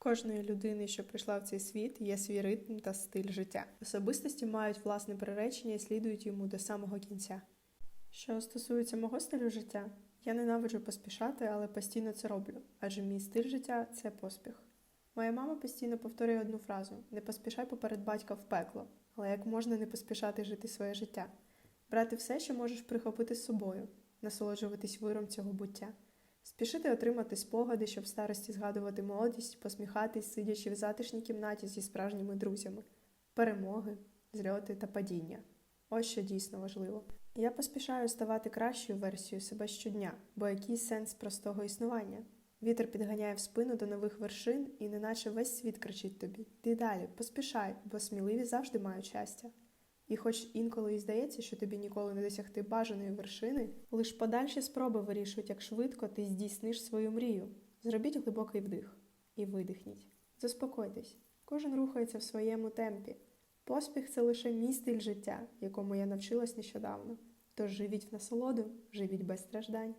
кожної людини, що прийшла в цей світ, є свій ритм та стиль життя. Особистості мають власне приречення і слідують йому до самого кінця. Що стосується мого стилю життя, я ненавиджу поспішати, але постійно це роблю, адже мій стиль життя це поспіх. Моя мама постійно повторює одну фразу: не поспішай поперед батька в пекло, але як можна не поспішати жити своє життя, брати все, що можеш прихопити з собою, насолоджуватись виром цього буття, спішити отримати спогади, щоб в старості згадувати молодість, посміхатись, сидячи в затишній кімнаті зі справжніми друзями, перемоги, зльоти та падіння. Ось що дійсно важливо. Я поспішаю ставати кращою версією себе щодня, бо який сенс простого існування? Вітер підганяє в спину до нових вершин, і неначе весь світ кричить тобі: Ти далі, поспішай, бо сміливі завжди мають щастя. І хоч інколи і здається, що тобі ніколи не досягти бажаної вершини, лиш подальші спроби вирішують, як швидко ти здійсниш свою мрію. Зробіть глибокий вдих і видихніть. Заспокойтесь, кожен рухається в своєму темпі. Поспіх це лише мій стиль життя, якому я навчилась нещодавно. Тож живіть в насолоду, живіть без страждань.